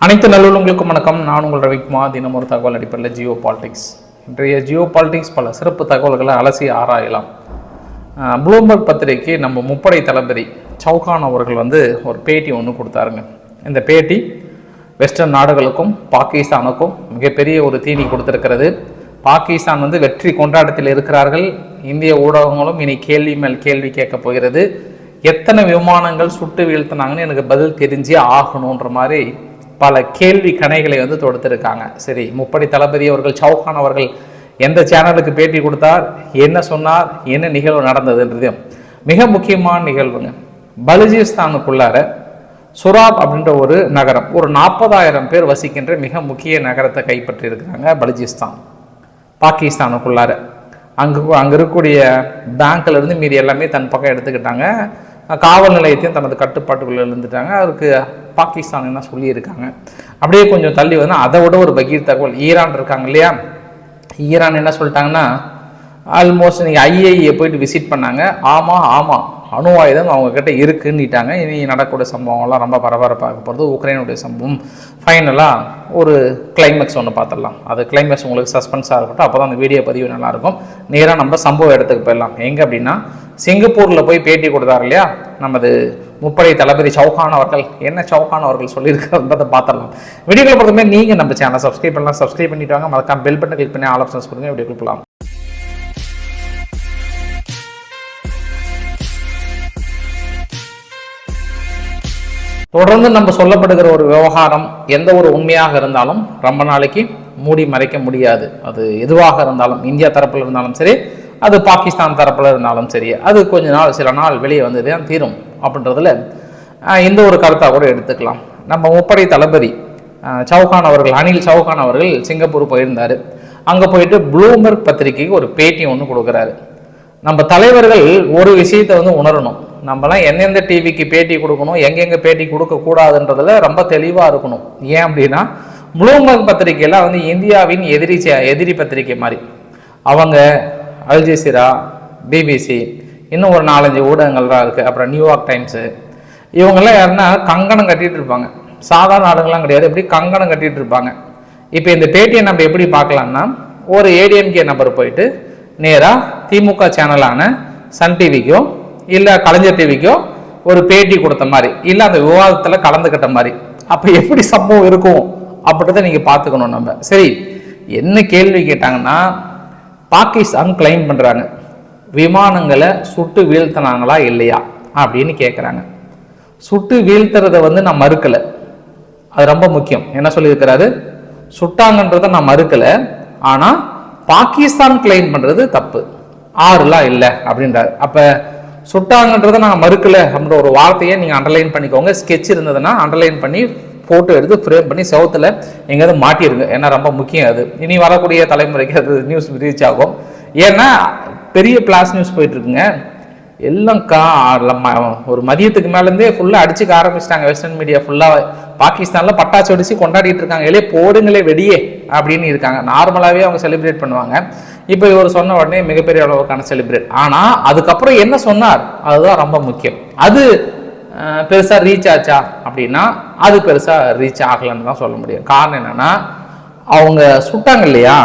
அனைத்து நல்லுள்ளங்களுக்கும் வணக்கம். நான் உங்கள் ரவிக்குமார். தினம் ஒரு தகவல் அடிப்படையில் ஜியோ பாலிடிக்ஸ். இன்றைய ஜியோ பாலிடிக்ஸ் பல சிறப்பு தகவல்களை அலசி ஆராயலாம். அஹ், ப்ளூம்பர்க் நம்ம முப்படை தளபதி சவுகான் அவர்கள் வந்து ஒரு பேட்டி ஒன்று கொடுத்தாருங்க. இந்த பேட்டி வெஸ்டர்ன் நாடுகளுக்கும் பாகிஸ்தானுக்கும் மிகப்பெரிய ஒரு தீனி கொடுத்துருக்கிறது. பாகிஸ்தான் வந்து வெற்றி கொண்டாட்டத்தில் இருக்கிறார்கள். இந்திய ஊடகங்களும் இனி கேள்வி மேல் கேள்வி கேட்கப் போகிறது. எத்தனை விமானங்கள் சுட்டு வீழ்த்தினாங்கன்னு எனக்கு பதில் தெரிஞ்சே ஆகணுன்ற மாதிரி பல கேள்வி கணைகளை வந்து தொடுத்திருக்காங்க. சரி முப்படை தளபதி அவர்கள் சவுகான் அவர்கள் எந்த சேனலுக்கு பேட்டி கொடுத்தார் என்ன சொன்னார் என்ன நிகழ்வு நடந்ததுன்றதையும் மிக முக்கியமான நிகழ்வுங்க. பலுஜிஸ்தானுக்குள்ளார சுராப் அப்படின்ற ஒரு நகரம் ஒரு நாற்பதாயிரம் பேர் வசிக்கின்ற மிக முக்கிய நகரத்தை கைப்பற்றியிருக்கிறாங்க பலுஜிஸ்தான். பாகிஸ்தானுக்குள்ளார. அங்கு அங்கே இருக்கக்கூடிய பேங்க்ல இருந்து எல்லாமே தன் பக்கம் எடுத்துக்கிட்டாங்க. காவல் நிலையத்தையும் தனது கட்டுப்பாட்டுக்குள்ளே இருந்துட்டாங்க அதுக்கு பாகிஸ்தான் என்ன சொல்லியிருக்காங்க. அப்படியே கொஞ்சம் தள்ளி வந்து அதை விட ஒரு பகீர் தகவல். ஈரான் இருக்காங்க இல்லையா? ஈரான் என்ன சொல்லிட்டாங்கன்னா ஆல்மோஸ்ட் நீங்கள் ஐஏஏ போயிட்டு விசிட் பண்ணாங்க. ஆமாம் ஆமாம் அணு ஆயுதம் அவங்கக்கிட்ட இருக்குன்னுட்டாங்க. இனி நடக்கக்கூடிய சம்பவங்கள்லாம் ரொம்ப பரபரப்பாக போகிறது உக்ரைனுடைய சம்பவம். ஃபைனலாக ஒரு கிளைமேக்ஸ் ஒன்று பார்த்துடலாம் அது கிளைமேக்ஸ் உங்களுக்கு சஸ்பென்ஸாக இருக்கட்டும். அப்போ தான் அந்த வீடியோ பதிவு நல்லாயிருக்கும் நேராக நம்ம சம்பவ இடத்துக்கு போயிடலாம். எங்கே அப்படின்னா சிங்கப்பூரில் போய் பேட்டி கொடுத்தார் இல்லையா? நமது முப்படை தளபதி சௌகான் அவர்கள். என்ன சௌகான் அவர்கள் சொல்லியிருக்கிறத பார்த்துடலாம். வீடியோக்களை பொறுத்தமே நீங்கள் நம்ம சேனல் சப்ஸ்கிரைப் பண்ணலாம். சப்ஸ்கிரைப் பண்ணிட்டு வாங்க. மறக்காம பெல் பட்டன் கிளிக் பண்ணி ஆல் ஆப்ஷன்ஸ் கொடுங்க. வீடியோ கொடுக்கலாம் தொடர்ந்து நம்ம சொல்லப்படுகிற ஒரு விவகாரம் எந்த ஒரு உண்மையாக இருந்தாலும் ரொம்ப நாளைக்கு மூடி மறைக்க முடியாது. அது எதுவாக இருந்தாலும் இந்தியா தரப்பில் இருந்தாலும் சரி அது பாகிஸ்தான் தரப்பில் இருந்தாலும் சரி அது கொஞ்ச நாள் சில நாள் வெளியே வந்து தான் தீரும் அப்படின்றதுல இந்த ஒரு கருத்தாக கூட எடுத்துக்கலாம். நம்ம முப்படை தளபதி சவுகான் அவர்கள் அனில் சவுகான் அவர்கள் சிங்கப்பூர் போயிருந்தார். அங்கே போயிட்டு ப்ளூம்பர்க் பத்திரிகைக்கு ஒரு பேட்டி ஒன்று கொடுக்குறாரு. நம்ம தலைவர்கள் ஒரு விஷயத்தை வந்து உணரணும். நம்மலாம் எந்தெந்த டிவிக்கு பேட்டி கொடுக்கணும் எங்கெங்கே பேட்டி கொடுக்கக்கூடாதுன்றதில் ரொம்ப தெளிவாக இருக்கணும். ஏன் அப்படின்னா ப்ளூம்பர்க் பத்திரிகையெல்லாம் வந்து இந்தியாவின் எதிரி சே- எதிரி பத்திரிகை மாதிரி. அவங்க அல் பிபிசி இன்னும் ஒரு நாலஞ்சு ஊடகங்கள்லாம் இருக்குது அப்புறம் நியூயார்க் டைம்ஸு இவங்கெல்லாம் யாருன்னா கங்கணம் கட்டிகிட்டு இருப்பாங்க. சாதாரண ஆளுங்கள்லாம் கிடையாது. எப்படி கங்கணம் கட்டிகிட்டு இருப்பாங்க? இப்போ இந்த பேட்டியை நம்ம எப்படி பார்க்கலாம்னா ஒரு ஏடிஎம்கே நம்பர் போயிட்டு நேராக திமுக சேனலான சன் டிவிக்கோ இல்லை கலைஞர் டிவிக்கோ ஒரு பேட்டி கொடுத்த மாதிரி இல்லை அந்த விவாதத்தில் கலந்துக்கிட்ட மாதிரி. அப்போ எப்படி சம்பவம் இருக்கும்? அப்படின்றத நீங்கள் பார்த்துக்கணும் நம்ம. சரி என்ன கேள்வி கேட்டாங்கன்னா பாகிஸ்தான் கிளைம் பண்ணுறாங்க விமானங்களை சுட்டு வீழ்த்தினாங்களா இல்லையா? அப்படின்னு கேட்குறாங்க சுட்டு வீழ்த்துறத வந்து நான் மறுக்கலை. அது ரொம்ப முக்கியம். என்ன சொல்லியிருக்கிறாரு? சுட்டாங்கன்றதை நான் மறுக்கலை. ஆனால் பாகிஸ்தான் கிளைம் பண்ணுறது தப்பு. ஆறுலாம் இல்லை அப்படின்றாரு. அப்போ சுட்டாங்கன்றதை நான் மறுக்கலை அப்படின்ற ஒரு வார்த்தையை நீங்கள் அண்டர்லைன் பண்ணிக்கோங்க. ஸ்கெட்ச் இருந்ததுன்னா அண்டர்லைன் பண்ணி ஃபோட்டோ எடுத்து ஃப்ரேம் பண்ணி செவத்தில் எங்கேயாவது மாட்டிடுங்க ஏன்னா ரொம்ப முக்கியம் அது. இனி வரக்கூடிய தலைமுறைக்கு அது நியூஸ் ரீச் ஆகும். ஏன்னா பெரிய பிளாஸ் நியூஸ் போயிட்டு இருக்குங்க எல்லாம் கா ஒரு மதியத்துக்கு மேலேருந்தே ஃபுல்லாக அடிச்சுக்க ஆரம்பிச்சிட்டாங்க. வெஸ்டர்ன் மீடியா ஃபுல்லாக பாகிஸ்தானில் பட்டாசு அடித்து கொண்டாடிட்டு இருக்காங்க. இல்லையே போடுங்களே வெடியே அப்படின்னு இருக்காங்க. நார்மலாகவே அவங்க செலிப்ரேட் பண்ணுவாங்க. இப்போ இவர் சொன்ன உடனே மிகப்பெரிய அளவுக்கான செலிப்ரேட் ஆனால் அதுக்கப்புறம் என்ன சொன்னார்? அதுதான் ரொம்ப முக்கியம். அது பெருசாக ரீச் ஆச்சா? அப்படின்னா அது பெருசாக ரீச் ஆகலைன்னு தான் சொல்ல முடியும். காரணம் என்னென்னா அவங்க சுட்டாங்க இல்லையா?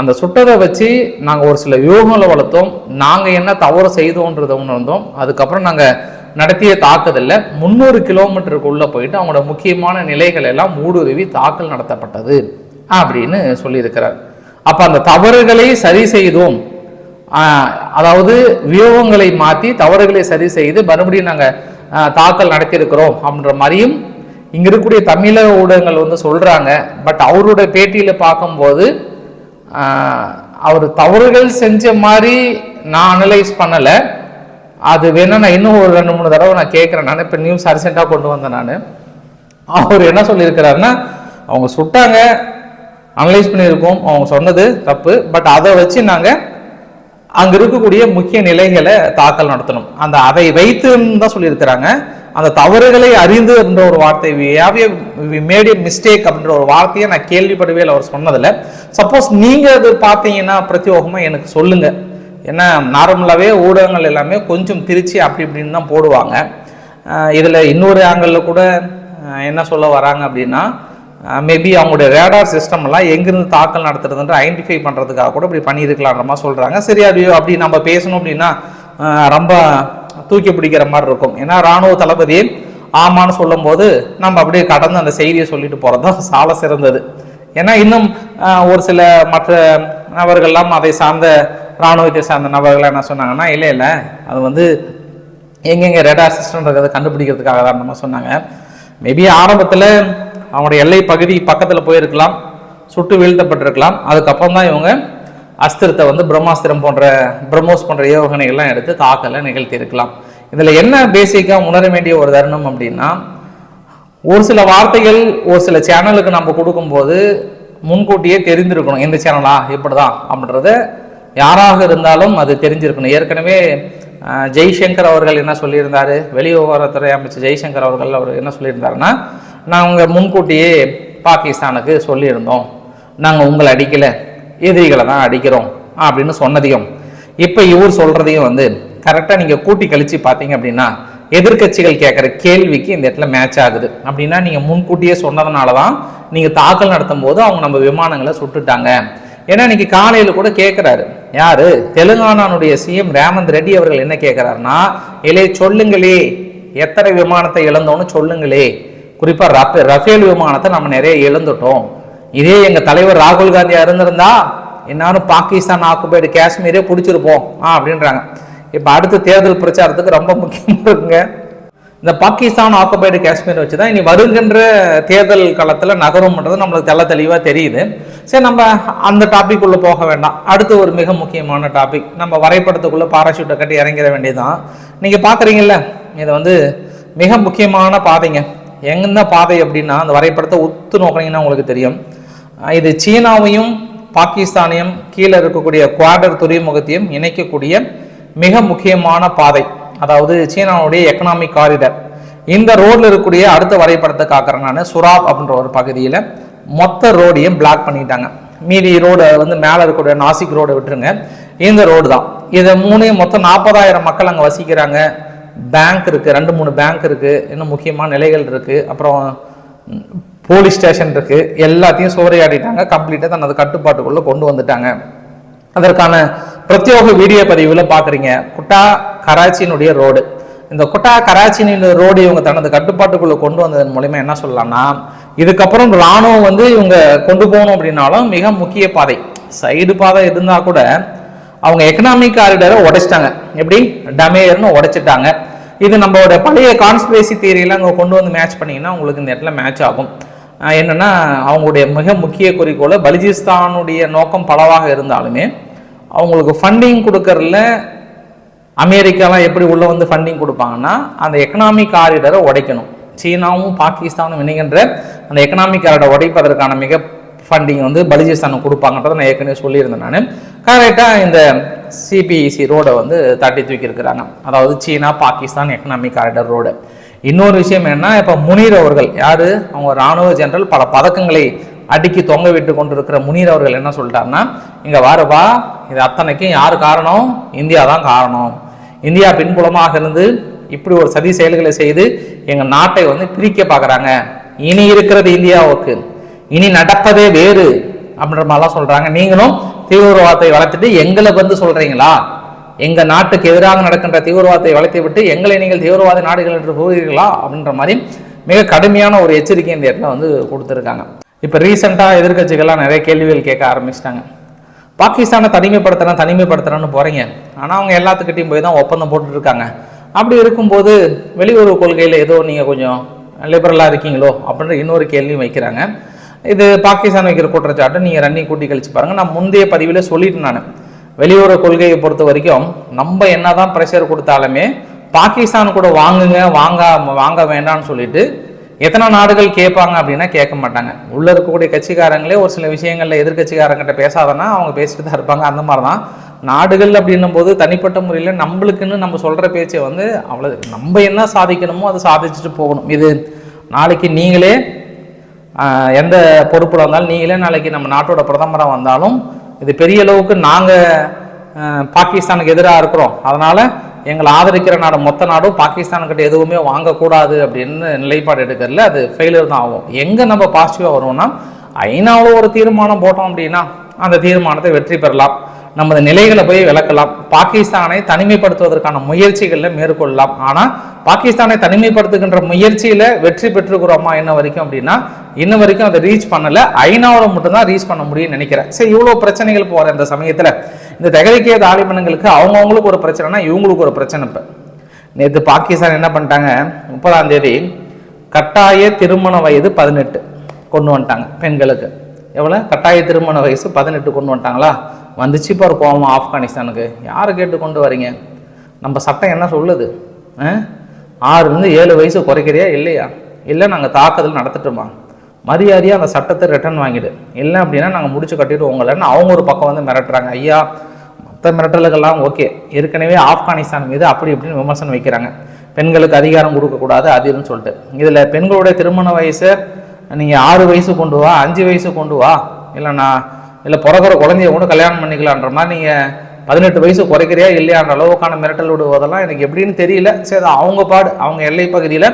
அந்த சுட்டதை வச்சு நாங்கள் ஒரு சில வியூகங்களை வளர்த்தோம். நாங்கள் என்ன தவறு செய்தோன்றதை உணர்ந்தோம். அதுக்கப்புறம் நாங்கள் நடத்திய தாக்குதலில் முந்நூறு கிலோமீட்டருக்குள்ளே போயிட்டு அவங்களோட முக்கியமான நிலைகள் எல்லாம் ஊடுருவி தாக்கல் நடத்தப்பட்டது அப்படின்னு சொல்லியிருக்கிறார். அப்போ அந்த தவறுகளை சரி செய்தோம். அதாவது வியூகங்களை மாற்றி தவறுகளை சரி செய்து மறுபடியும் நாங்கள் தாக்கல் நடத்தியிருக்கிறோம் அப்படின்ற மாதிரியும் இங்கே இருக்கக்கூடிய தமிழக ஊடகங்கள் வந்து சொல்கிறாங்க பட் அவருடைய பேட்டியில் பார்க்கும்போது அவர் தவறுகள் செஞ்ச மாதிரி நான் அனலைஸ் பண்ணலை. அது வேணா நான் இன்னும் ஒரு ரெண்டு மூணு தடவை நான் கேட்குறேன். நான் இப்போ நியூஸ் அர்ஜென்ட்டாக கொண்டு வந்தேன் நான். அவர் என்ன சொல்லியிருக்கிறாருன்னா அவங்க சுட்டாங்க அனலைஸ் பண்ணியிருக்கோம். அவங்க சொன்னது தப்பு. பட் அதை வச்சு நாங்கள் அங்க இருக்கக்கூடிய முக்கிய நிலைகளை தாக்கல் நடத்தணும். அந்த அதை வைத்துன்னு தான் சொல்லியிருக்கிறாங்க. அந்த தவறுகளை அறிந்து என்ற ஒரு வார்த்தை மேட் ஏ மிஸ்டேக் அப்படின்ற ஒரு வார்த்தையை நான் கேள்விப்படவே இல்லை அவர் சொன்னதில்ல. சப்போஸ் நீங்க அது பார்த்தீங்கன்னா பிரத்யோகமா எனக்கு சொல்லுங்க. ஏன்னா நார்மலாகவே ஊடகங்கள் எல்லாமே கொஞ்சம் திருச்சி அப்படி இப்படின்னு தான் போடுவாங்க. இதில் இன்னொரு ஆங்கிளில் கூட என்ன சொல்ல வராங்க அப்படின்னா மேபி அவங்களுடைய ரேடார் சிஸ்டம்லாம் எங்கேருந்து தாக்கல் நடத்துறதுன்ற ஐடென்டிஃபை பண்ணுறதுக்காக கூட இப்படி பண்ணியிருக்கலான்ற மாதிரி சொல்கிறாங்க சரி அது அப்படி நம்ம பேசணும் அப்படின்னா ரொம்ப தூக்கி பிடிக்கிற மாதிரி இருக்கும். ஏன்னா ராணுவ தளபதி ஆமான்னு சொல்லும்போது நம்ம அப்படியே கடந்து அந்த செய்தியை சொல்லிட்டு போகிறது தான் சால சிறந்தது. ஏன்னா இன்னும் ஒரு சில மற்ற நபர்கள்லாம் அதை சார்ந்த இராணுவத்தை சார்ந்த நபர்கள் என்ன சொன்னாங்கன்னா இல்லை இல்லை அது வந்து எங்கெங்கே ரேடார் சிஸ்டம் இருக்கிறத கண்டுபிடிக்கிறதுக்காக தான் நம்ம சொன்னாங்க. மேபி ஆரம்பத்தில் அவங்களுடைய எல்லை பகுதி பக்கத்தில் போயிருக்கலாம் சுட்டு வீழ்த்தப்பட்டிருக்கலாம். அதுக்கப்புறம் தான் இவங்க அஸ்திரத்தை வந்து பிரம்மாஸ்திரம் போன்ற பிரம்மோஸ் போன்ற ஏவுகணைகள்லாம் எடுத்து தாக்கலை நிகழ்த்தியிருக்கலாம். இதில் என்ன பேசிக்காக உணர வேண்டிய ஒரு தருணம் அப்படின்னா ஒரு சில வார்த்தைகள் ஒரு சில சேனலுக்கு நம்ம கொடுக்கும்போது முன்கூட்டியே தெரிந்திருக்கணும் எந்த சேனலா இப்படிதான் அப்படின்றத யாராக இருந்தாலும் அது தெரிஞ்சிருக்கணும். ஏற்கனவே ஜெய்சங்கர் அவர்கள் என்ன சொல்லியிருந்தாரு? வெளிவிவகாரத்துறை அமைச்சர் ஜெய்சங்கர் அவர்கள் அவர் என்ன சொல்லியிருந்தாருன்னா நாங்கள் முன்கூட்டியே பாகிஸ்தானுக்கு சொல்லியிருந்தோம். நாங்கள் உங்களை அடிக்கலை எதிரிகளை தான் அடிக்கிறோம் அப்படின்னு சொன்னதையும் இப்போ இவர் சொல்கிறதையும் வந்து கரெக்டாக நீங்கள் கூட்டி கழித்து பார்த்தீங்க அப்படின்னா எதிர்க்கட்சிகள் கேட்குற கேள்விக்கு இந்த இடத்துல மேட்ச் ஆகுது. அப்படின்னா நீங்கள் முன்கூட்டியே சொன்னதுனால தான் நீங்கள் தாக்கல் நடத்தும் போது அவங்க நம்ம விமானங்களை சுட்டுட்டாங்க. ஏன்னா இன்னைக்கு காலையில் கூட கேட்குறாரு. யார்? தெலுங்கானானுடைய சிஎம் ரேவந்த் ரெட்டி அவர்கள் என்ன கேட்குறாருன்னா இலே சொல்லுங்களே எத்தனை விமானத்தை இழந்தோன்னு சொல்லுங்களே குறிப்பாக ரஃபே ரஃபேல் விமானத்தை நம்ம நிறைய இழந்துட்டோம். இதே எங்கள் தலைவர் ராகுல் காந்தியா இருந்திருந்தா என்னாலும் பாகிஸ்தான் ஆக்குபைடு காஷ்மீரே பிடிச்சிருப்போம். ஆ அப்படின்றாங்க. இப்போ அடுத்த தேர்தல் பிரச்சாரத்துக்கு ரொம்ப முக்கியமாக இருக்குங்க. இந்த பாகிஸ்தான் ஆக்குபைடு காஷ்மீர் வச்சு தான் இனி வருகின்ற தேர்தல் காலத்தில் நகரும்ன்றது நம்மளுக்கு தெள்ள தெளிவாக தெரியுது. சரி நம்ம அந்த டாபிக் போக வேண்டாம். அடுத்து ஒரு மிக முக்கியமான டாபிக் நம்ம வரைபடத்துக்குள்ளே பாராஷூட்டை கட்டி இறங்கிட வேண்டியதுதான். நீங்கள் பார்க்குறீங்கல்ல இதை வந்து மிக முக்கியமான பாதைங்க. எங்கெந்த பாதை அப்படின்னா அந்த வரைபடத்தை உத்து நோக்கினீங்கன்னா உங்களுக்கு தெரியும். இது சீனாவையும் பாகிஸ்தானையும் கீழே இருக்கக்கூடிய குவாடர் துறைமுகத்தையும் இணைக்கக்கூடிய மிக முக்கியமான பாதை. அதாவது சீனாவுடைய எக்கனாமிக் காரிடர் இந்த ரோடில் இருக்கக்கூடிய அடுத்த வரைபடத்தை காக்கிறேன் நான் சுராப் அப்படின்ற ஒரு பகுதியில். மொத்த ரோடையும் பிளாக் பண்ணிட்டாங்க. மீதி ரோடு வந்து மேலே இருக்கக்கூடிய நாசிக் ரோடை விட்டுருங்க. இந்த ரோடு தான். இதை மூணையும் மொத்தம் நாற்பதாயிரம் மக்கள் அங்கே வசிக்கிறாங்க. பேங்க் இருக்குது ரெண்டு மூணு பேங்க் இருக்குது இன்னும் முக்கியமான நிலைகள் இருக்குது அப்புறம் போலீஸ் ஸ்டேஷன் இருக்குது எல்லாத்தையும் சூறையாடிட்டாங்க கம்ப்ளீட்டாக தனது கட்டுப்பாட்டுக்குள்ளே கொண்டு வந்துட்டாங்க. அதற்கான பிரத்யோக வீடியோ பதிவில் பார்க்குறீங்க. குட்டா கராச்சியினுடைய ரோடு இந்த குட்டா கராச்சியினுடைய ரோடு இவங்க தனது கட்டுப்பாட்டுக்குள்ளே கொண்டு வந்ததன் மூலிமா என்ன சொல்லலாம்னா இதுக்கப்புறம் ராணுவம் வந்து இவங்க கொண்டு போகணும் அப்படின்னாலும் மிக முக்கிய பாதை. சைடு பாதை இருந்தால் கூட அவங்க எக்கனாமிக் காரிடரை உடைச்சிட்டாங்க. எப்படி? டமேயர்னு உடைச்சிட்டாங்க. இது நம்மளோட பழைய கான்ஸ்பிரசி தியரியெல்லாம் அங்கே கொண்டு வந்து மேட்ச் பண்ணிங்கன்னா உங்களுக்கு இந்த இடத்துல மேட்ச் ஆகும். என்னென்னா அவங்களுடைய மிக முக்கிய குறிக்கோள் பலிஜிஸ்தானுடைய நோக்கம் பலவாக இருந்தாலுமே அவங்களுக்கு ஃபண்டிங் கொடுக்கறதுல அமெரிக்காலாம் எப்படி உள்ள வந்து ஃபண்டிங் கொடுப்பாங்கன்னா அந்த எக்கனாமிக் காரிடரை உடைக்கணும். சீனாவும் பாகிஸ்தானும் இணைகின்ற அந்த எக்கனாமிக் காரிடரை உடைப்பதற்கான மிக ஃபண்டிங் வந்து பலுச்சிஸ்தானுக்கு கொடுப்பாங்கன்றதை நான் ஏற்கனவே சொல்லியிருந்தேன் நான். கரெக்டாக இந்த சிபிஇசி ரோடை வந்து தட்டி தூக்கியிருக்கிறாங்க. அதாவது சீனா பாகிஸ்தான் எக்கனாமிக் காரிடர் ரோடு இன்னொரு விஷயம் என்ன இப்போ முனீர் அவர்கள் யார்? அவங்க ராணுவ ஜெனரல் பல பதக்கங்களை அடுக்கி தொங்க விட்டு கொண்டிருக்கிற முனீர் அவர்கள் என்ன சொல்லிட்டாருன்னா இங்கே வாருப்பா இது அத்தனைக்கும் யார் காரணம்? இந்தியா தான் காரணம். இந்தியா பின்புலமாக இருந்து இப்படி ஒரு சதி செயல்களை செய்து எங்கள் நாட்டை வந்து பிரிக்க பார்க்குறாங்க. இனி இருக்கிறது இந்தியாவுக்கு. இனி நடப்பதே வேறு அப்படின்ற மாதிரிலாம் சொல்றாங்க. நீங்களும் தீவிரவாதத்தை வளர்த்துட்டு எங்களை வந்து சொல்றீங்களா? எங்க நாட்டுக்கு எதிராக நடக்கின்ற தீவிரவாதத்தை வளர்த்து விட்டு எங்களை நீங்கள் தீவிரவாத நாடுகள் என்று கூறுகிறீர்களா அப்படின்ற மாதிரி மிக கடுமையான ஒரு எச்சரிக்கை இந்த இடத்துல வந்து கொடுத்துருக்காங்க. இப்போ ரீசெண்டாக எதிர்க்கட்சிகள்லாம் நிறைய கேள்விகள் கேட்க ஆரம்பிச்சிட்டாங்க. பாகிஸ்தானை தனிமைப்படுத்துறேன் தனிமைப்படுத்துறேன்னு போகிறீங்க ஆனால் அவங்க எல்லாத்துக்கிட்டையும் போய் தான் ஒப்பந்தம் போட்டுருக்காங்க அப்படி இருக்கும்போது வெளியுறவு கொள்கையில் ஏதோ நீங்கள் கொஞ்சம் லிபரலாக இருக்கீங்களோ அப்படின்ற இன்னொரு கேள்வியும் வைக்கிறாங்க. இது பாகிஸ்தான் வைக்கிற குற்றச்சாட்டை. நீங்கள் ரன்னிங் கூட்டி கழிச்சு பாருங்கள் நான் முந்தைய பதிவில் சொல்லிட்டேன் நான். வெளியுறவு கொள்கையை பொறுத்த வரைக்கும் நம்ம என்ன தான் ப்ரெஷர் கொடுத்தாலுமே பாகிஸ்தான் கூட வாங்குங்க வாங்க வாங்க வேண்டாம்னு சொல்லிட்டு எத்தனை நாடுகள் கேட்பாங்க அப்படின்னா கேட்க மாட்டாங்க. உள்ளே இருக்கக்கூடிய கட்சிக்காரங்களே ஒரு சில விஷயங்களில் எதிர்கட்சிக்காரங்கிட்ட பேசாதன்னா அவங்க பேசிட்டு தான் இருப்பாங்க. அந்த மாதிரி தான் நாடுகள் அப்படின்னும் போது தனிப்பட்ட முறையில் நம்மளுக்குன்னு நம்ம சொல்கிற பேச்சை வந்து அவ்வளோ நம்ம என்ன சாதிக்கணுமோ அதை சாதிச்சுட்டு போகணும். இது நாளைக்கு நீங்களே எந்த பொறுப்பில் வந்தாலும் நீங்களே நாளைக்கு நம்ம நாட்டோட பிரதமராக வந்தாலும் இது பெரிய அளவுக்கு நாங்கள் பாகிஸ்தானுக்கு எதிராக இருக்கிறோம். அதனால் எங்களை ஆதரிக்கிற நாடு மொத்த நாடும் பாகிஸ்தான்கிட்ட எதுவுமே வாங்கக்கூடாது அப்படின்னு நிலைப்பாடு எடுக்கிறதுல அது ஃபெயிலியர் தான் ஆகும். எங்கே நம்ம பாசிட்டிவாக வருவோம்னா ஐநாவில் ஒரு தீர்மானம் போட்டோம் அப்படின்னா அந்த தீர்மானத்தை வெற்றி பெறலாம். நமது நிலைகளை போய் விளக்கலாம். பாகிஸ்தானை தனிமைப்படுத்துவதற்கான முயற்சிகளில் மேற்கொள்ளலாம். ஆனால் பாகிஸ்தானை தனிமைப்படுத்துகின்ற முயற்சியில் வெற்றி பெற்றுக்கிறோமா இன்ன வரைக்கும் அப்படின்னா இன்ன வரைக்கும் அதை ரீச் பண்ணலை. ஐநாவில் மட்டும்தான் ரீச் பண்ண முடியும்னு நினைக்கிறேன். சரி இவ்வளோ பிரச்சனைகள் போகிற இந்த சமயத்தில் இந்த தகரிக்கிய தாலிபனுங்களுக்கு அவங்கவுங்களுக்கு ஒரு பிரச்சனைனா இவங்களுக்கு ஒரு பிரச்சனை இப்போ. நேற்று பாகிஸ்தான் என்ன பண்ணிட்டாங்க? முப்பதாம் தேதி கட்டாய திருமண வயது பதினெட்டு கொண்டு வந்துட்டாங்க பெண்களுக்கு. எவ்வளோ கட்டாய திருமண வயசு பதினெட்டு கொண்டு வந்துட்டாங்களா? வந்துச்சு இப்போ ஒரு கோவம் ஆப்கானிஸ்தானுக்கு. யாரை கேட்டு கொண்டு வரீங்க? நம்ம சட்டம் என்ன சொல்லுது? ஆறுலேருந்து ஏழு வயசு குறைக்கிறியா இல்லையா? இல்லை நாங்கள் தாக்குதல் நடத்திட்டுமா? மரியாதையாக அந்த சட்டத்தை ரிட்டர்ன் வாங்கிடு. இல்லை அப்படின்னா நாங்கள் முடிச்சு கட்டிட்டு உங்களைன்னு அவங்க ஒரு பக்கம் வந்து மிரட்டுறாங்க. ஐயா மற்ற மிரட்டலுக்கெல்லாம் ஓகே. ஏற்கனவே ஆப்கானிஸ்தான் மீது அப்படி இப்படின்னு விமர்சனம் வைக்கிறாங்க. பெண்களுக்கு அதிகாரம் கொடுக்கக்கூடாது அதுன்னு சொல்லிட்டு. இதில் பெண்களுடைய திருமண வயசு நீங்கள் ஆறு வயசு கொண்டு வா அஞ்சு வயசு கொண்டு வா. இல்லைண்ணா இல்லை பிறகுற குழந்தைய கூட கல்யாணம் பண்ணிக்கலான்ற மாதிரி நீங்கள் பதினெட்டு வயசு குறைக்கிறியா இல்லையான்ற அளவுக்கான மிரட்டல் விடுவதெல்லாம் எனக்கு எப்படின்னு தெரியல. சரி அவங்க பாடு அவங்க எல்லை பகுதியில்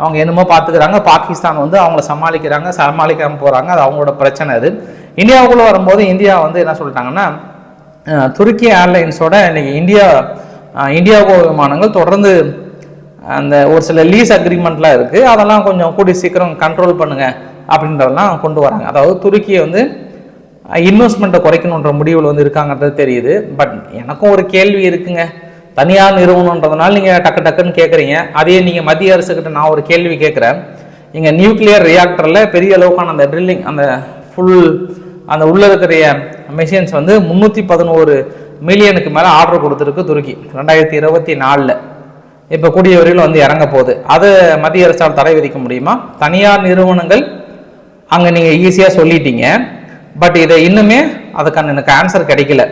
அவங்க என்னமோ பார்த்துக்கிறாங்க. பாகிஸ்தான் வந்து அவங்கள சமாளிக்கிறாங்க சமாளிக்காமல் போகிறாங்க அது அவங்களோட பிரச்சனை அது. இந்தியாவுக்குள்ளே வரும்போது இந்தியா வந்து என்ன சொல்லிட்டாங்கன்னா துருக்கி ஏர்லைன்ஸோட இன்றைக்கி இந்தியா இந்தியாவுக்கு விமானங்கள் தொடர்ந்து அந்த ஒரு சில லீஸ் அக்ரிமெண்ட்லாம் இருக்குது அதெல்லாம் கொஞ்சம் கூடி சீக்கிரம் கண்ட்ரோல் பண்ணுங்கள் அப்படின்றதெல்லாம் கொண்டு வராங்க. அதாவது துருக்கியை வந்து இன்வெஸ்ட்மெண்ட்டை குறைக்கணுன்ற முடிவில் வந்து இருக்காங்கன்றது தெரியுது. பட் எனக்கும் ஒரு கேள்வி இருக்குங்க. தனியார் நிறுவனன்றதுனால நீங்கள் டக்கு டக்குன்னு கேட்குறீங்க அதே நீங்கள் மத்திய அரசுக்கிட்ட நான் ஒரு கேள்வி கேட்குறேன் இங்கே நியூக்ளியர் ரியாக்டரில் பெரிய அளவுக்கான அந்த ட்ரில்லிங் அந்த ஃபுல் அந்த உள்ளே இருக்கிற மெஷின்ஸ் வந்து முந்நூற்றி பதினோரு மில்லியனுக்கு மேலே ஆர்டர் கொடுத்துருக்கு துருக்கி ரெண்டாயிரத்தி இருபத்தி நாலில். இப்போ கூடிய வரையில் வந்து இறங்க போகுது. அது மத்திய அரசால் தடை விதிக்க முடியுமா? தனியார் நிறுவனங்கள் அங்கே நீங்கள் ஈஸியாக சொல்லிட்டீங்க. பட் இதை இன்னுமே அதுக்கான எனக்கு ஆன்சர் கிடைக்கல.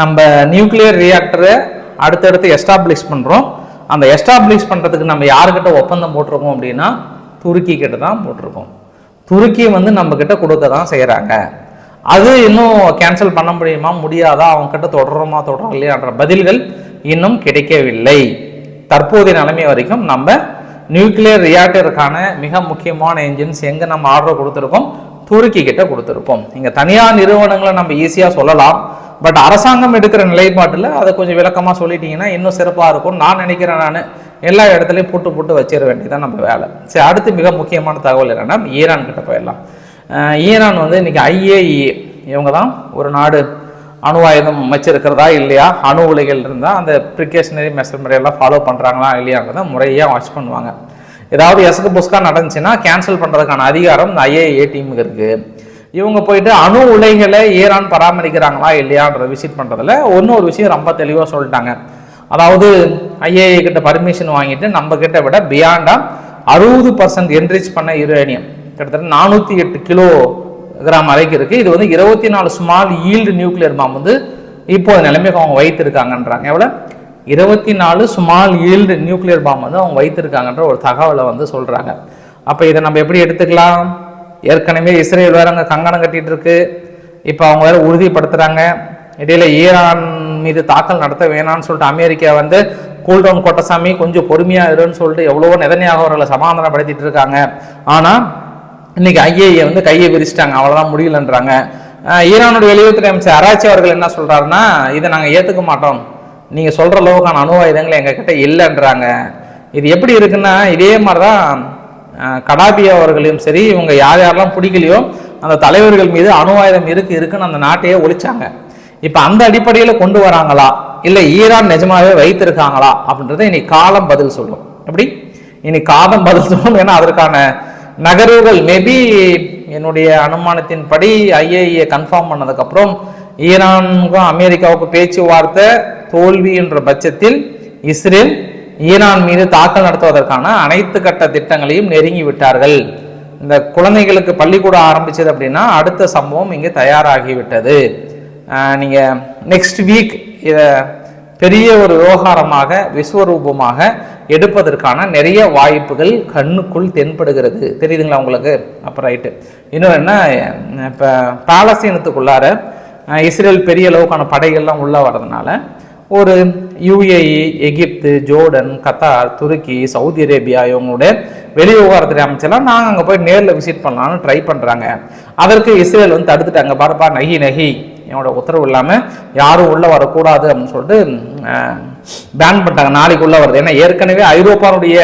நம்ம நியூக்ளியர் ரியாக்டரை அடுத்தடுத்து எஸ்டாப்ளிஷ் பண்ணுறோம் அந்த எஸ்டாப்ளிஷ் பண்ணுறதுக்கு நம்ம யாருக்கிட்ட ஒப்பந்தம் போட்டிருக்கோம் அப்படின்னா துருக்கி கிட்ட தான் போட்டிருக்கோம். துருக்கி வந்து நம்மக்கிட்ட கொடுக்க தான் செய்கிறாங்க அது இன்னும் கேன்சல் பண்ண முடியுமா முடியாதா அவங்கக்கிட்ட கிட்ட தொடருமா இல்லையான்ற பதில்கள் இன்னும் கிடைக்கவில்லை. தற்போதைய நிலைமை வரைக்கும் நம்ம நியூக்ளியர் ரியாக்டருக்கான மிக முக்கியமான என்ஜின்ஸ் எங்கே நம்ம ஆர்டர் கொடுத்துருக்கோம்? துருக்கி கிட்ட கொடுத்துருக்கோம். இங்கே தனியார் நிறுவனங்களை நம்ம ஈஸியாக சொல்லலாம். பட் அரசாங்கம் எடுக்கிற நிலைப்பாட்டில் அதை கொஞ்சம் விளக்கமாக சொல்லிட்டீங்கன்னா இன்னும் சிறப்பாக இருக்கும்னு நான் நினைக்கிறேன் நான். எல்லா இடத்துலையும் போட்டு போட்டு வச்சிட வேண்டியதான் நம்ம வேலை. சரி அடுத்து மிக முக்கியமான தகவல் என்னென்னா ஈரான் கிட்ட போயிடலாம். ஈரான் வந்து இன்றைக்கி ஐஏஇ இவங்க தான் ஒரு நாடு அணு ஆயுதம் வச்சிருக்கிறதா இல்லையா? அணு உலைகள் இருந்தால் அந்த ப்ரிகேஷனரி மெஷர் முறையெல்லாம் ஃபாலோ பண்ணுறாங்களா இல்லையாங்கிறத முறையாக வாட்ச் பண்ணுவாங்க. ஏதாவது எசக்கு புஸ்கா நடந்துச்சுன்னா கேன்சல் பண்ணுறதுக்கான அதிகாரம் இந்த ஐஏஏ டீமுக்கு இருக்குது இவங்க போயிட்டு அணு உலைகளை ஈரான் பராமரிக்கிறாங்களா இல்லையான்ற விசிட் பண்ணுறதுல ஒன்று ஒரு விஷயம் ரொம்ப தெளிவாக சொல்லிட்டாங்க. அதாவது ஐஏஏ கிட்ட பர்மிஷன் வாங்கிட்டு நம்ம கிட்ட விட பியாண்டா அறுபது பர்சன்ட் என்ரிச் பண்ண யுரேனியம் கிட்டத்தட்ட நானூற்றி எட்டு கிலோ கிராம் வரைக்கும் இருக்குது இது வந்து இருபத்தி நாலு ஸ்மால் ஈல்டு நியூக்ளியர் பாம் வந்து இப்போது நிலைமைக்கு அவங்க வைத்திருக்காங்கன்றாங்க. எவ்வளோ இருபத்தி நாலு ஸ்மால் ஈல்டு நியூக்ளியர் பாம் வந்து அவங்க வைத்திருக்காங்கன்ற ஒரு தகவலை வந்து சொல்கிறாங்க அப்போ இதை நம்ம எப்படி எடுத்துக்கலாம்? ஏற்கனவே இஸ்ரேல் வேறு அங்கே கங்கணம் கட்டிகிட்டு இருக்கு. இப்போ அவங்க வேறு உறுதிப்படுத்துகிறாங்க இடையில ஈரான் மீது தாக்கல் நடத்த வேணாம்னு சொல்லிட்டு அமெரிக்கா வந்து கூல்டவுன் கொட்டசாமி கொஞ்சம் பொறுமையாக இருன்னு சொல்லிட்டு எவ்வளவோ நிதனையாக அவர்களை சமாதானப்படுத்திட்டு இருக்காங்க. ஆனால் இன்னைக்கு ஐஏஏ வந்து கையை விரிச்சிட்டாங்க. அவ்வளோதான் முடியலன்றாங்க. ஈரானுடைய வெளியுறவுத்துறை அமைச்சர் அராச்சி அவர்கள் என்ன சொல்கிறாருன்னா இதை நாங்கள் ஏற்றுக்க மாட்டோம். நீங்கள் சொல்கிற அளவுக்கான அணுவாயுதங்கள் ஆயுதங்கள் இல்லைன்றாங்க. இது எப்படி இருக்குன்னா இதே மாதிரி தான் கடாபி அவர்களையும் சரி இவங்க யார் யாரெல்லாம் பிடிக்கலையோ அந்த தலைவர்கள் மீது அணுவாயுதம் இருக்கு இருக்குன்னு அந்த நாட்டையே ஒழிச்சாங்க. இப்போ அந்த அடிப்படையில் கொண்டு வராங்களா? இல்லை ஈரான் நிஜமாவே வைத்திருக்காங்களா? அப்படின்றத இனி காலம் பதில் சொல்லும். எப்படி? இனி காலம் பதில் சொல்லும். ஏன்னா அதற்கான நகர்வுகள் மேபி என்னுடைய அனுமானத்தின்படி ஐஏஏ கன்ஃபார்ம் பண்ணதுக்கப்புறம் ஈரானுக்கும் அமெரிக்காவுக்கும் பேச்சுவார்த்தை தோல்வி என்ற பட்சத்தில் இஸ்ரேல் ஈரான் மீது தாக்கல் நடத்துவதற்கான அனைத்து கட்ட திட்டங்களையும் நெருங்கி விட்டார்கள். இந்த குழந்தைகளுக்கு பள்ளிக்கூடம் ஆரம்பிச்சது அப்படின்னா அடுத்த சம்பவம் இங்கே தயாராகிவிட்டது. நீங்கள் நெக்ஸ்ட் வீக் இதை பெரிய ஒரு விவகாரமாக விஸ்வரூபமாக எடுப்பதற்கான நிறைய வாய்ப்புகள் கண்ணுக்குள் தென்படுகிறது. தெரியுதுங்களா உங்களுக்கு? அப்போ ரைட்டு இன்னும் என்ன இப்போ பாலஸ்தீனத்துக்குள்ளார இஸ்ரேல் பெரிய அளவுக்கான படைகள்லாம் உள்ளே வர்றதுனால ஒரு யுஏஇ எகிப்து ஜோர்டன் கத்தார் துருக்கி சவுதி அரேபியா இவங்களுடைய வெளிவிவகாரத்துறை அமைச்சர்லாம் நாங்கள் அங்கே போய் நேரில் விசிட் பண்ணலான்னு ட்ரை பண்ணுறாங்க அதற்கு இஸ்ரேல் வந்து தடுத்துட்டாங்க. பாருப்பா நகி நகி. என்னோட உத்தரவு இல்லாமல் யாரும் உள்ளே வரக்கூடாது அப்படின்னு சொல்லிட்டு பேன் பண்ணிட்டாங்க. நாளைக்கு உள்ளே வருது ஏன்னா ஏற்கனவே ஐரோப்பாவுடைய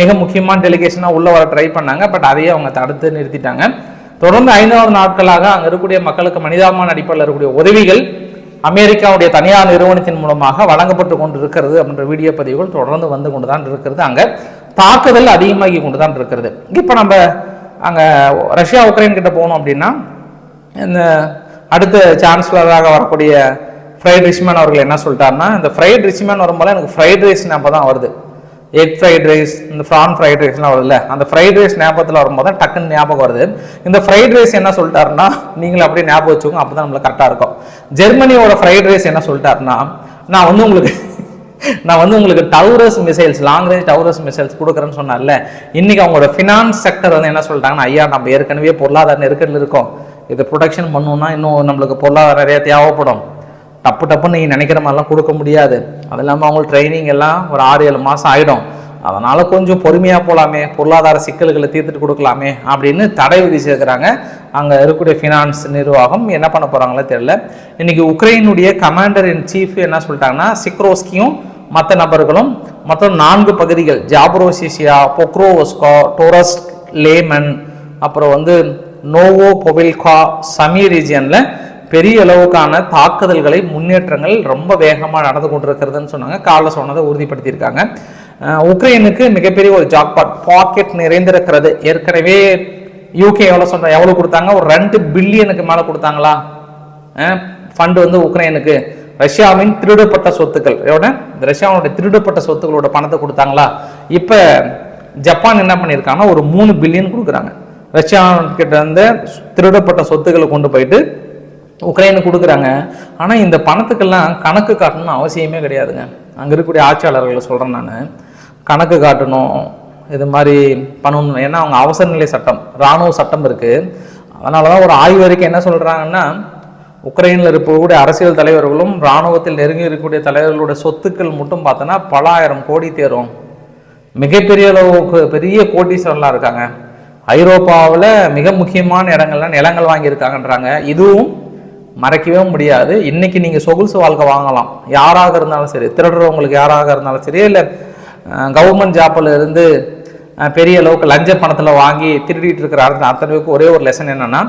மிக முக்கியமான டெலிகேஷனாக உள்ளே வர ட்ரை பண்ணாங்க. பட் அதையே அவங்க தடுத்து நிறுத்திட்டாங்க. தொடர்ந்து ஐந்தாவது நாட்களாக அங்கே இருக்கக்கூடிய மக்களுக்கு மனிதாபமான அடிப்படையில் இருக்கக்கூடிய உதவிகள் அமெரிக்காவுடைய தனியார் நிறுவனத்தின் மூலமாக வழங்கப்பட்டு கொண்டு இருக்கிறது அப்படின்ற வீடியோ பதிவுகள் தொடர்ந்து வந்து கொண்டு தான் இருக்கிறது. அங்கே தாக்குதல் அதிகமாகி கொண்டு தான் இருக்கிறது. இப்போ நம்ம அங்கே ரஷ்யா உக்ரைன் கிட்ட போனோம் அப்படின்னா இந்த அடுத்த சான்சலராக வரக்கூடிய ஃப்ரைட் ரிச்மேன் அவர்கள் என்ன சொல்லிட்டாருன்னா இந்த ஃப்ரைட் ரிச்மேன் வரும்போது எனக்கு ஃப்ரைட் ரைஸ் ஞாபகம் தான் வருது. எக் ஃப்ரைட் ரைஸ் இந்த ஃப்ரான் ஃப்ரைட் ரைஸ்லாம் வருதுல்ல அந்த ஃப்ரைட் ரைஸ் ஞாபகத்தில் வரும்போது தான் டக்குன்னு ஞாபகம் வருது. இந்த ஃப்ரைட் ரைஸ் என்ன சொல்லிட்டாருன்னா நீங்களும் அப்படியே ஞாபகம் வச்சுக்கோங்க அப்போ தான் நம்மளுக்கு கரெக்டாக இருக்கும். ஜெர்மனியோட ஃப்ரைட் ரைஸ் என்ன சொல்லிட்டாருன்னா நான் வந்து உங்களுக்கு நான் வந்து உங்களுக்கு Taurus missiles long range Taurus missiles கொடுக்குறேன்னு சொன்னார்ல இன்னைக்கு அவங்களோட ஃபினான்ஸ் செக்டர் வந்து என்ன சொல்லிட்டாங்கன்னா ஐயா நம்ம ஏற்கனவே பொருளாதார நெருக்கடியில் இருக்கோம். இதை ப்ரொடக்ஷன் பண்ணணுன்னா இன்னும் நம்மளுக்கு பொருளாதார நிறைய தேவைப்படும். டப்பு டப்புன்னு நீங்கள் நினைக்கிற மாதிரிலாம் கொடுக்க முடியாது. அது இல்லாமல் அவங்களுக்கு ட்ரைனிங் எல்லாம் ஒரு ஆறு ஏழு மாதம் ஆகிடும் அதனால் கொஞ்சம் பொறுமையாக போகலாமே பொருளாதார சிக்கல்களை தீர்த்துட்டு கொடுக்கலாமே அப்படின்னு தடை விதிச்சிருக்கிறாங்க. அங்கே இருக்கக்கூடிய ஃபினான்ஸ் நிர்வாகம் என்ன பண்ண போகிறாங்களோ தெரியல. இன்றைக்கி உக்ரைனுடைய கமாண்டர் இன் சீஃப் என்ன சொல்லிட்டாங்கன்னா சிக்ரோஸ்கியும் மற்ற நபர்களும் மொத்தம் நான்கு பகுதிகள் ஜாப்ரோசிசியா பொக்ரோவஸ்கா டோரஸ் லேமன் அப்புறம் வந்து நோவோ பொவில்கா சமி ரீஜியனில் பெரிய அளவுக்கான தாக்குதல்களை முன்னேற்றங்கள் ரொம்ப வேகமாக நடந்து கொண்டிருக்கிறதுன்னு சொன்னாங்க. காலை சொன்னதை உறுதிப்படுத்தியிருக்காங்க. உக்ரைனுக்கு மிகப்பெரிய ஒரு ஜாக்பாட் பாக்கெட் நிறைந்திருக்கிறது. ஏற்கனவே யூகே எவ்வளோ சொல்ற எவ்வளோ கொடுத்தாங்க? ஒரு ரெண்டு பில்லியனுக்கு மேலே கொடுத்தாங்களா? ஃபண்டு வந்து உக்ரைனுக்கு. ரஷ்யாவின் திருடப்பட்ட சொத்துக்கள். எவ்வளோ இந்த ரஷ்யாவுடைய திருடப்பட்ட சொத்துக்களோட பணத்தை கொடுத்தாங்களா? இப்போ ஜப்பான் என்ன பண்ணியிருக்காங்கன்னா ஒரு மூணு பில்லியன் கொடுக்குறாங்க. ரஷ்யா இருந்து திருடப்பட்ட சொத்துக்களை கொண்டு போயிட்டு உக்ரைனுக்கு கொடுக்குறாங்க. ஆனால் இந்த பணத்துக்கெல்லாம் கணக்கு காட்டணும்னு அவசியமே கிடையாதுங்க. அங்கே இருக்கக்கூடிய ஆட்சியாளர்களை சொல்கிறேன் நான். கணக்கு காட்டணும் இது மாதிரி பண்ணணும். ஏன்னா அவங்க அவசர நிலை சட்டம் இராணுவ சட்டம் இருக்குது அதனால தான் ஒரு ஆய்வறிக்கை என்ன சொல்கிறாங்கன்னா உக்ரைனில் இருக்கக்கூடிய அரசியல் தலைவர்களும் இராணுவத்தில் நெருங்கி இருக்கக்கூடிய தலைவர்களுடைய சொத்துக்கள் மட்டும் பார்த்தோன்னா பல ஆயிரம் கோடி தேரும். மிகப்பெரிய அளவுக்கு பெரிய கோட்டீஸ்வரர்லாம் இருக்காங்க. ஐரோப்பாவில் மிக முக்கியமான இடங்கள்லாம் நிலங்கள் வாங்கியிருக்காங்கன்றாங்க. இதுவும் மறைக்கவே முடியாது. இன்னைக்கு நீங்கள் சொகுசு வாழ்க்கை வாங்கலாம். யாராக இருந்தாலும் சரி திருடுறவங்களுக்கு யாராக இருந்தாலும் சரி இல்லை கவர்மெண்ட் ஜாப்பில் இருந்து பெரிய அளவுக்கு லஞ்ச பணத்தில் வாங்கி திருடிட்டு இருக்கிற அத்தனை அத்தனை பேருக்கு ஒரே ஒரு லெசன் என்னன்னா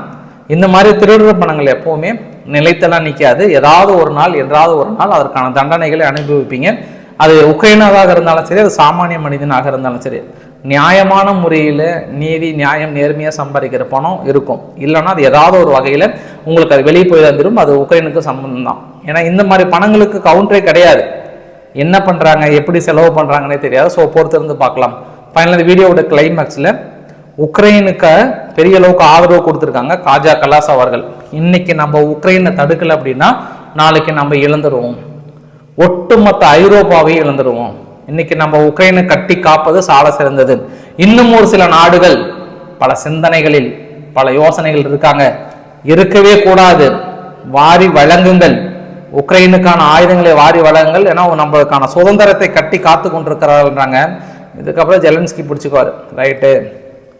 இந்த மாதிரி திருடுற பணங்கள் எப்பவுமே நிலைத்தெல்லாம் நிற்காது ஏதாவது ஒரு நாள் என்றாவது ஒரு நாள் அதற்கான தண்டனைகளை அனுபவிப்பீங்க. அது உக்ரைனாவாக இருந்தாலும் சரி அது சாமானிய மனிதனாக இருந்தாலும் சரி. நியாயமான முறையில் நீதி நியாயம் நேர்மையாக சம்பாதிக்கிற பணம் இருக்கும். இல்லைன்னா அது ஏதாவது ஒரு வகையில் உங்களுக்கு அது வெளியே போய் தந்துடும் அது உக்ரைனுக்கு சம்பந்தம் தான் ஏன்னா இந்த மாதிரி பணங்களுக்கு கவுண்டரே கிடையாது. என்ன பண்ணுறாங்க எப்படி செலவு பண்ணுறாங்கன்னே தெரியாது. ஸோ பொறுத்திருந்து பார்க்கலாம். ஃபைனல் இந்த வீடியோவோட கிளைமேக்ஸில் உக்ரைனுக்கு பெரிய அளவுக்கு ஆதரவு கொடுத்துருக்காங்க காஜா கலாஸ் அவர்கள். இன்னைக்கு நம்ம உக்ரைனை தடுக்கல அப்படின்னா நாளைக்கு நம்ம இழந்துடுவோம் ஒட்டுமொத்த ஐரோப்பாவையும் இழந்துடுவோம் இன்னைக்கு நம்ம உக்ரைனை கட்டி காப்பது சால சிறந்தது. இன்னும் ஒரு சில நாடுகள் பல சிந்தனைகளில் பல யோசனைகள் இருக்காங்க. இருக்கவே கூடாது. வாரி வழங்குங்கள். உக்ரைனுக்கான ஆயுதங்களை வாரி வழங்குங்கள். ஏன்னா நம்மளுக்கான சுதந்திரத்தை கட்டி காத்து கொண்டிருக்கிறார்கள்ன்றாங்க. இதுக்கப்புறம் ஜெலன்ஸ்கி பிடிச்சிக்குவார். ரைட்டு.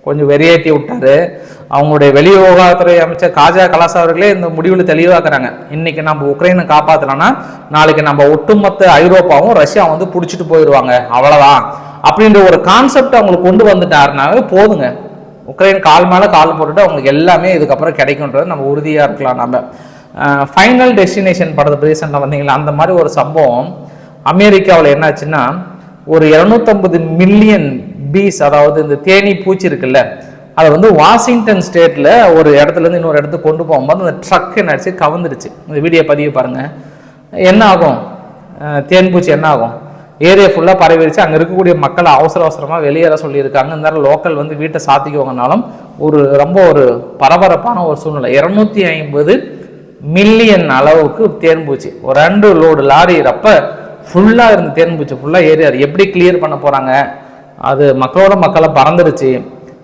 கொஞ்சம் வெறியேற்றி விட்டாரு. அவங்களுடைய வெளிவிவகாரத்துறை அமைச்சர் காஜா கலாஸ் அவர்களே இந்த முடிவில் தெளிவாக்குறாங்க. இன்னைக்கு நம்ம உக்ரைனை காப்பாற்றலன்னா நாளைக்கு நம்ம ஒட்டுமொத்த ஐரோப்பாவும் ரஷ்யா வந்து பிடிச்சிட்டு போயிடுவாங்க. அவ்வளோதான் அப்படின்ற ஒரு கான்செப்ட் அவங்களுக்கு கொண்டு வந்துட்டாருனாவே போதுங்க. உக்ரைன் கால் மேலே கால் போட்டுட்டு அவங்களுக்கு எல்லாமே இதுக்கப்புறம் கிடைக்குன்றது நம்ம உறுதியாக இருக்கலாம் நம்ம ஃபைனல் டெஸ்டினேஷன் படத்தை ரீசெண்டாக வந்தீங்களா? அந்த மாதிரி ஒரு சம்பவம். அமெரிக்காவில் என்னாச்சுன்னா ஒரு இரநூத்தம்பது மில்லியன் பீஸ் அதாவது இந்த தேனி பூச்சி இருக்குல்ல அதை வந்து வாஷிங்டன் ஸ்டேட்டில் ஒரு இடத்துல இருந்து இன்னொரு இடத்துக்கு கொண்டு போகும்போது அந்த ட்ரக் என்னாச்சு கவுந்துருச்சு இந்த வீடியோ பதிவு பாருங்கள் என்ன ஆகும்? தேன்பூச்சி என்ன ஆகும்? ஏரியா ஃபுல்லாக பரவிடுச்சு அங்கே இருக்கக்கூடிய மக்களை அவசர அவசரமாக வெளியேற சொல்லியிருக்காங்க. இந்த நேரம் லோக்கல் வந்து வீட்டை சாத்திக்குவாங்கனாலும் ஒரு ரொம்ப ஒரு பரபரப்பான ஒரு சூழ்நிலை. இரநூத்தி ஐம்பது மில்லியன் அளவுக்கு தேன்பூச்சி ஒரு ரெண்டு லோடு லாரி ரப்ப ஃபுல்லாக இருந்த தேன்பூச்சி ஃபுல்லாக ஏரியா எப்படி கிளியர் பண்ண போகிறாங்க அது மக்களோட மக்களை பறந்துடுச்சு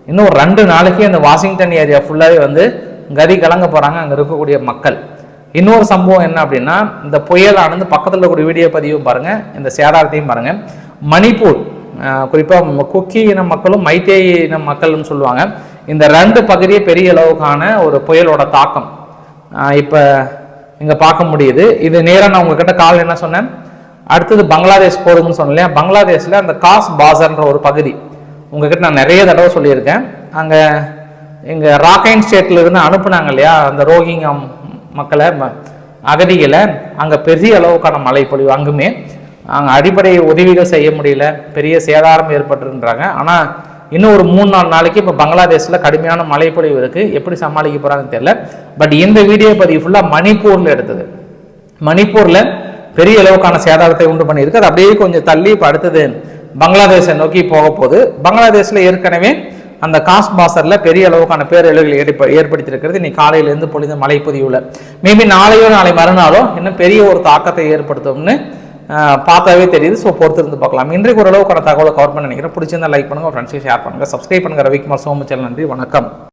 இன்னும் ஒரு ரெண்டு நாளைக்கு அந்த வாஷிங்டன் ஏரியா ஃபுல்லாகவே வந்து கதி கலங்க போகிறாங்க அங்கே இருக்கக்கூடிய மக்கள். இன்னொரு சம்பவம் என்ன அப்படின்னா இந்த புயலானது பக்கத்தில் இருக்கக்கூடிய வீடியோ பதிவும் பாருங்கள் இந்த சேதாரத்தையும் பாருங்கள் மணிப்பூர் குறிப்பாக குக்கி இன மக்களும் மைத்தே இன மக்கள்னு சொல்லுவாங்க. இந்த ரெண்டு பகுதியே பெரிய அளவுக்கான ஒரு புயலோட தாக்கம். இப்போ இங்கே பார்க்க முடியுது. இது நேராக நான் உங்ககிட்ட கால் என்ன சொன்னேன்? அடுத்தது பங்களாதேஷ் போகுதுன்னு சொன்னேன் இல்லையா? பங்களாதேஷில் அந்த காஸ் பாசர்ன்ற ஒரு பகுதி. உங்ககிட்ட நான் நிறைய தடவை சொல்லியிருக்கேன். அங்கே எங்கள் ராக்கைன் ஸ்டேட்லேருந்து அனுப்புனாங்க இல்லையா அந்த ரோஹிங்கம் மக்களை ம- அகதிகளை அங்கே பெரிய அளவுக்கான மழைப்பொழிவு அங்குமே. அங்கே அடிப்படை உதவிகள் செய்ய முடியல பெரிய சேதாரம் ஏற்பட்டுருன்றாங்க ஆனால் இன்னும் ஒரு மூணு நாலு நாளைக்கு இப்போ பங்களாதேஷில் கடுமையான மழைப்பொழிவு இருக்குது எப்படி சமாளிக்க போகிறாங்கன்னு தெரியல. பட் இந்த வீடியோ பதிவு ஃபுல்லாக மணிப்பூரில் எடுத்தது. மணிப்பூரில் பெரிய அளவுக்கான சேதாரத்தை உண்டு பண்ணியிருக்கு. அது அப்படியே கொஞ்சம் தள்ளி இப்போ அடுத்தது பங்களாதேஷை நோக்கி போக போகுது பங்களாதேஷில் ஏற்கனவே அந்த காஸ் பாசரில் பெரிய அளவுக்கான பேரழிவுகள் ஏற்ப ஏற்படுத்தியிருக்கிறது. இன்னைக்கு காலையிலேருந்து பொழிந்த மழைப்பொதிவில் மேபி நாளையோ நாளை மறுநாளோ இன்னும் பெரிய ஒரு தாக்கத்தை ஏற்படுத்தும்னு பார்த்தாவே தெரியுது. ஸோ பொறுத்திருந்து பார்க்கலாம். இன்றைக்கு ஓரளவுக்கான தகவலை கவர் பண்ண நினைக்கிறேன். பிடிச்சிருந்தா லைக் பண்ணுங்க ஃப்ரெண்ட்ஸையும் ஷேர் பண்ணுங்கள் சப்ஸ்கிரைப் பண்ணுங்கள் ரவிக்குமார் சோமச்சல் நன்றி. வணக்கம்.